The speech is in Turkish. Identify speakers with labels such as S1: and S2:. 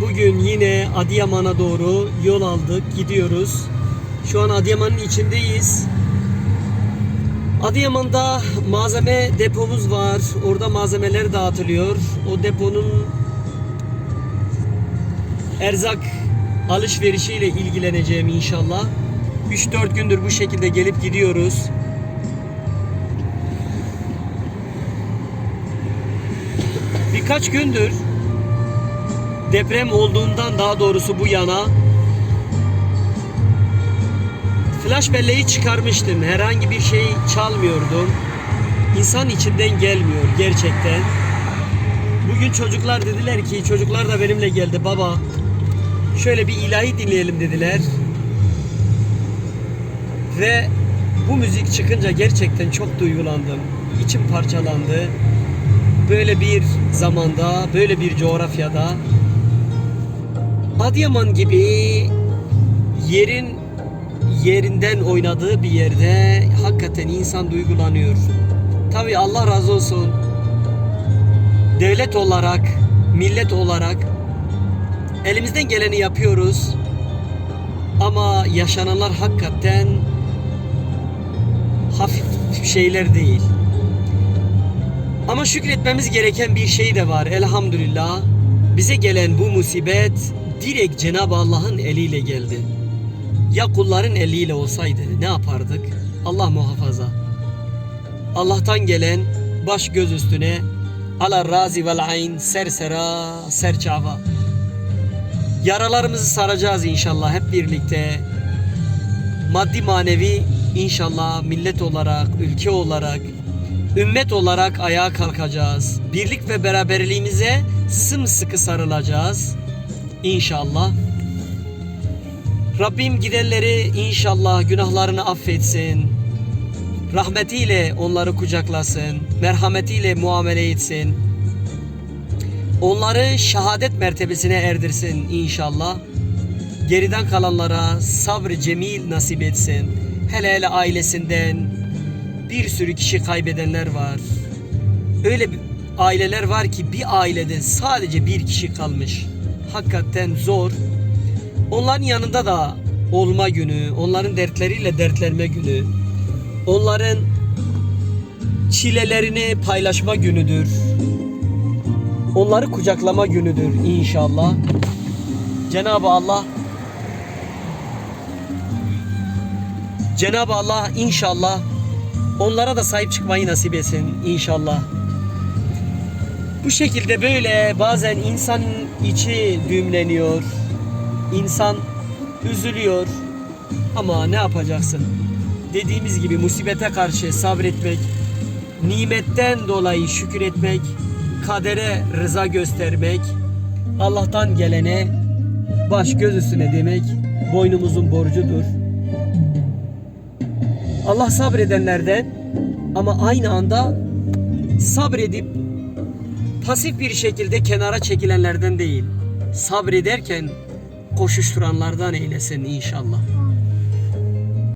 S1: bugün yine Adıyaman'a doğru yol aldık, gidiyoruz. Şu an Adıyaman'ın içindeyiz. Adıyaman'da malzeme depomuz var. Orada malzemeler dağıtılıyor. O deponun erzak alışverişiyle ilgileneceğim inşallah. 3-4 gündür bu şekilde gelip gidiyoruz. Birkaç gündür deprem olduğundan daha doğrusu bu yana flash belleği çıkarmıştım. Herhangi bir şey çalmıyordum. İnsan içinden gelmiyor gerçekten. Bugün çocuklar dediler ki çocuklar da benimle geldi baba. Şöyle bir ilahi dinleyelim dediler. Ve bu müzik çıkınca gerçekten çok duygulandım. İçim parçalandı. Böyle bir zamanda, böyle bir coğrafyada Adıyaman gibi yerin yerinden oynadığı bir yerde hakikaten insan duygulanıyor. Tabi Allah razı olsun. Devlet olarak, millet olarak elimizden geleni yapıyoruz. Ama yaşananlar hakikaten hafif şeyler değil. Ama şükretmemiz gereken bir şey de var elhamdülillah. Bize gelen bu musibet direkt Cenab-ı Allah'ın eliyle geldi. Ya kulların eliyle olsaydı ne yapardık? Allah muhafaza. Allah'tan gelen baş göz üstüne ala razi vel ayn sersera serçava. Yaralarımızı saracağız inşallah hep birlikte. Maddi manevi inşallah millet olarak, ülke olarak, ümmet olarak ayağa kalkacağız. Birlik ve beraberliğimize sımsıkı sarılacağız. İnşallah. Rabbim gidenleri inşallah günahlarını affetsin. Rahmetiyle onları kucaklasın. Merhametiyle muamele etsin. Onları şehadet mertebesine erdirsin inşallah. Geriden kalanlara sabrı cemil nasip etsin. Hele hele ailesinden bir sürü kişi kaybedenler var. Öyle bir aileler var ki bir ailede sadece bir kişi kalmış. Hakikaten zor. Onların yanında da olma günü, onların dertleriyle dertlenme günü, onların çilelerini paylaşma günüdür. Onları kucaklama günüdür inşallah. Cenab-ı Allah Cenab-ı Allah inşallah onlara da sahip çıkmayı nasip etsin inşallah. Bu şekilde böyle bazen insan içi düğümleniyor. İnsan üzülüyor. Ama ne yapacaksın? Dediğimiz gibi musibete karşı sabretmek, nimetten dolayı şükür etmek, kadere rıza göstermek, Allah'tan gelene baş göz üstüne demek boynumuzun borcudur. Allah sabredenlerden ama aynı anda sabredip pasif bir şekilde kenara çekilenlerden değil. Sabrederken koşuşturanlardan eylesin inşallah.